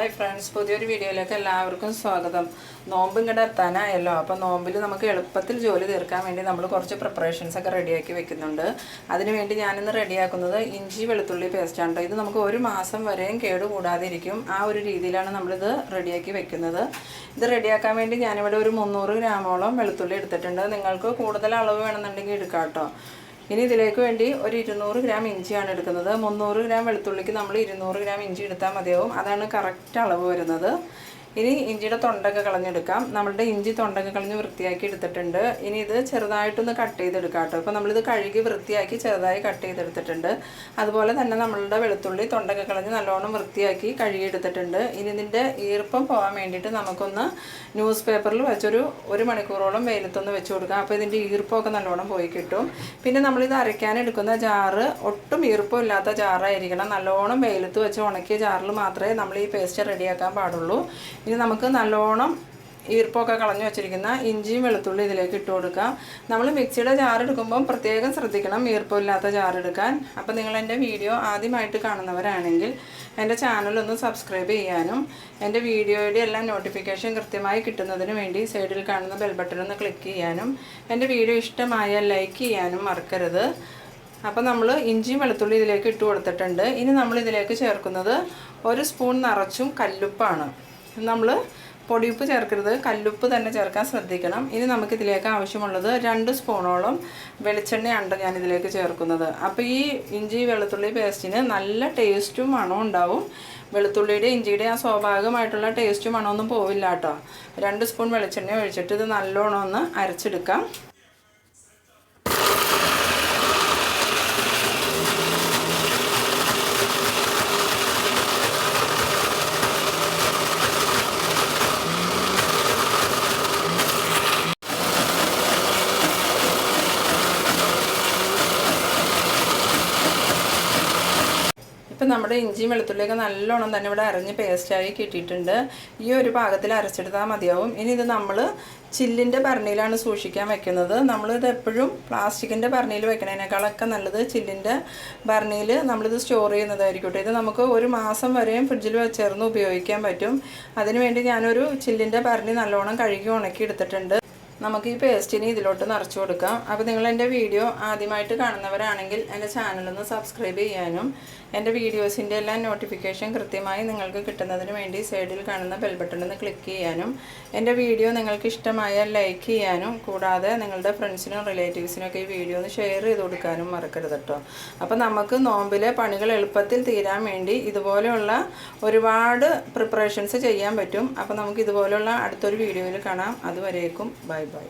Hi friends പുതിയൊരു വീഡിയോയിലേക്ക് എല്ലാവർക്കും സ്വാഗതം. നോമ്പ് ഇങ്ങോട്ട് എത്താനായല്ലോ. അപ്പോൾ നോമ്പിൽ നമുക്ക് എളുപ്പത്തിൽ ജോലി തീർക്കാൻ വേണ്ടി നമ്മൾ കുറച്ച് പ്രിപ്പറേഷൻസ് ഒക്കെ റെഡിയാക്കി വെക്കുന്നുണ്ട്. അതിനുവേണ്ടി ഞാനിന്ന് റെഡിയാക്കുന്നത് ഇഞ്ചി വെളുത്തുള്ളി പേസ്റ്റാണ് ഇത് നമുക്ക് ഒരു മാസം വരെയും കേടുകൂടാതെ ഇരിക്കും ആ ഒരു രീതിയിലാണ് നമ്മളിത് റെഡിയാക്കി വെക്കുന്നത്. ഇത് റെഡിയാക്കാൻ വേണ്ടി ഞാനിവിടെ ഒരു മുന്നൂറ് ഗ്രാമോളം വെളുത്തുള്ളി എടുത്തിട്ടുണ്ട്. നിങ്ങൾക്ക് കൂടുതൽ അളവ് വേണമെന്നുണ്ടെങ്കിൽ എടുക്കാം കേട്ടോ ഇനി ഇതിലേക്ക് വേണ്ടി ഒരു ഇരുന്നൂറ് ഗ്രാം ഇഞ്ചിയാണ് എടുക്കുന്നത്. മുന്നൂറ് ഗ്രാം വെളുത്തുള്ളിക്ക് നമ്മൾ ഇരുന്നൂറ് ഗ്രാം ഇഞ്ചി എടുത്താൽ മതിയാവും. അതാണ് കറക്റ്റ് അളവ് വരുന്നത്. ഇനി ഇഞ്ചിയുടെ തൊണ്ടൊക്കെ കളഞ്ഞെടുക്കാം. നമ്മളുടെ ഇഞ്ചി തൊണ്ടൊക്കെ കളഞ്ഞ് വൃത്തിയാക്കി എടുത്തിട്ടുണ്ട്. ഇനി ഇത് ചെറുതായിട്ടൊന്ന് കട്ട് ചെയ്തെടുക്കാം കേട്ടോ. അപ്പോൾ നമ്മളിത് കഴുകി വൃത്തിയാക്കി ചെറുതായി കട്ട് ചെയ്തെടുത്തിട്ടുണ്ട്. അതുപോലെ തന്നെ നമ്മളുടെ വെളുത്തുള്ളി തൊണ്ടൊക്കെ കളഞ്ഞ് നല്ലോണം വൃത്തിയാക്കി കഴുകി എടുത്തിട്ടുണ്ട് ഇനി ഇതിന്റെ ഈർപ്പം പോകാൻ വേണ്ടിയിട്ട് നമുക്കൊന്ന് ന്യൂസ് പേപ്പറിൽ വെച്ചൊരു ഒരു മണിക്കൂറോളം വെയിലത്തൊന്ന് വെച്ച് കൊടുക്കാം. അപ്പോൾ ഇതിന്റെ ഈർപ്പമൊക്കെ നല്ലോണം പോയി കിട്ടും. പിന്നെ നമ്മളിത് അരയ്ക്കാൻ എടുക്കുന്ന ജാറ് ഒട്ടും ഈർപ്പം ഇല്ലാത്ത ജാറായിരിക്കണം. നല്ലോണം വെയിലത്ത് വെച്ച് ഉണക്കിയ ജാറിൽ മാത്രമേ നമ്മൾ ഈ പേസ്റ്റ് റെഡിയാക്കാൻ പാടുള്ളൂ. ഇനി നമുക്ക് നല്ലോണം ഈർപ്പമൊക്കെ കളഞ്ഞു വെച്ചിരിക്കുന്ന ഇഞ്ചിയും വെളുത്തുള്ളി ഇതിലേക്ക് ഇട്ട് കൊടുക്കാം. നമ്മൾ മിക്സിയുടെ ജാറെടുക്കുമ്പം പ്രത്യേകം ശ്രദ്ധിക്കണം ഈർപ്പമില്ലാത്ത ജാറെടുക്കാൻ അപ്പോൾ നിങ്ങൾ എന്റെ വീഡിയോ ആദ്യമായിട്ട് കാണുന്നവരാണെങ്കിൽ എന്റെ ചാനലൊന്ന് സബ്സ്ക്രൈബ് ചെയ്യാനും എന്റെ വീഡിയോയുടെ എല്ലാം നോട്ടിഫിക്കേഷൻ കൃത്യമായി കിട്ടുന്നതിന് വേണ്ടി സൈഡിൽ കാണുന്ന ബെൽ ബട്ടൺ ഒന്ന് ക്ലിക്ക് ചെയ്യാനും എന്റെ വീഡിയോ ഇഷ്ടമായാൽ ലൈക്ക് ചെയ്യാനും മറക്കരുത്. അപ്പോൾ നമ്മൾ ഇഞ്ചിയും വെളുത്തുള്ളി ഇതിലേക്ക് ഇട്ട് കൊടുത്തിട്ടുണ്ട്. ഇനി നമ്മൾ ഇതിലേക്ക് ചേർക്കുന്നത് ഒരു സ്പൂൺ നിറച്ചും കല്ലുപ്പാണ്. നമ്മൾ പൊടിയുപ്പ് ചേർക്കരുത് കല്ലുപ്പ് തന്നെ ചേർക്കാൻ ശ്രദ്ധിക്കണം. ഇനി നമുക്കിതിലേക്ക് ആവശ്യമുള്ളത് രണ്ട് സ്പൂണോളം വെളിച്ചെണ്ണയാണ് ഞാൻ ഇതിലേക്ക് ചേർക്കുന്നത്. അപ്പോൾ ഈ ഇഞ്ചി വെളുത്തുള്ളി പേസ്റ്റിന് നല്ല ടേസ്റ്റും മണവും ഉണ്ടാവും. വെളുത്തുള്ളിയുടെ ഇഞ്ചിയുടെ ആ സ്വാഭാവികമായിട്ടുള്ള ടേസ്റ്റും മണമൊന്നും പോവില്ല കേട്ടോ രണ്ട് സ്പൂൺ വെളിച്ചെണ്ണ ഒഴിച്ചിട്ട് ഇത് നല്ലോണം ഒന്ന് അരച്ചെടുക്കാം. ഇപ്പം നമ്മുടെ ഇഞ്ചിയും വെളുത്തുള്ളിയൊക്കെ നല്ലോണം തന്നെ ഇവിടെ അരഞ്ഞ് പേസ്റ്റായി കിട്ടിയിട്ടുണ്ട്. ഈ ഒരു പാകത്തിൽ അരച്ചെടുത്താൽ മതിയാവും. ഇനി ഇത് നമ്മൾ ചില്ലിന്റെ ഭരണിയിലാണ് സൂക്ഷിക്കാൻ വെക്കുന്നത്. നമ്മളിത് എപ്പോഴും പ്ലാസ്റ്റിക്കിന്റെ ഭരണിയിൽ വെക്കണതിനേക്കാളൊക്കെ നല്ലത് ചില്ലിന്റെ ഭരണിയിൽ നമ്മളിത് സ്റ്റോർ ചെയ്യുന്നതായിരിക്കും ഇത് നമുക്ക് ഒരു മാസം വരെയും ഫ്രിഡ്ജിൽ വെച്ചേർന്ന് ഉപയോഗിക്കാൻ പറ്റും. അതിനുവേണ്ടി ഞാനൊരു ചില്ലിന്റെ ഭരണി നല്ലോണം കഴുകി ഉണക്കി എടുത്തിട്ടുണ്ട്. നമുക്ക് ഈ പേസ്റ്റിന് ഇതിലോട്ട് നിറച്ചു കൊടുക്കാം. അപ്പോൾ നിങ്ങൾ എന്റെ വീഡിയോ ആദ്യമായിട്ട് കാണുന്നവരാണെങ്കിൽ എന്റെ ചാനലൊന്ന് സബ്സ്ക്രൈബ് ചെയ്യാനും എന്റെ വീഡിയോസിന്റെ എല്ലാം നോട്ടിഫിക്കേഷൻ കൃത്യമായി നിങ്ങൾക്ക് കിട്ടുന്നതിന് വേണ്ടി സൈഡിൽ കാണുന്ന ബെൽ ഒന്ന് ക്ലിക്ക് ചെയ്യാനും എന്റെ വീഡിയോ നിങ്ങൾക്ക് ഇഷ്ടമായ ലൈക്ക് ചെയ്യാനും കൂടാതെ നിങ്ങളുടെ ഫ്രണ്ട്സിനും റിലേറ്റീവ്സിനും ഒക്കെ ഈ വീഡിയോ ഒന്ന് ഷെയർ ചെയ്ത് കൊടുക്കാനും മറക്കരുത് കേട്ടോ അപ്പോൾ നമുക്ക് നോമ്പിലെ പണികൾ എളുപ്പത്തിൽ തീരാൻ വേണ്ടി ഇതുപോലെയുള്ള ഒരുപാട് പ്രിപ്പറേഷൻസ് ചെയ്യാൻ പറ്റും. അപ്പോൾ നമുക്ക് ഇതുപോലെയുള്ള അടുത്തൊരു വീഡിയോയിൽ കാണാം. അതുവരേക്കും ബൈ. ബൈ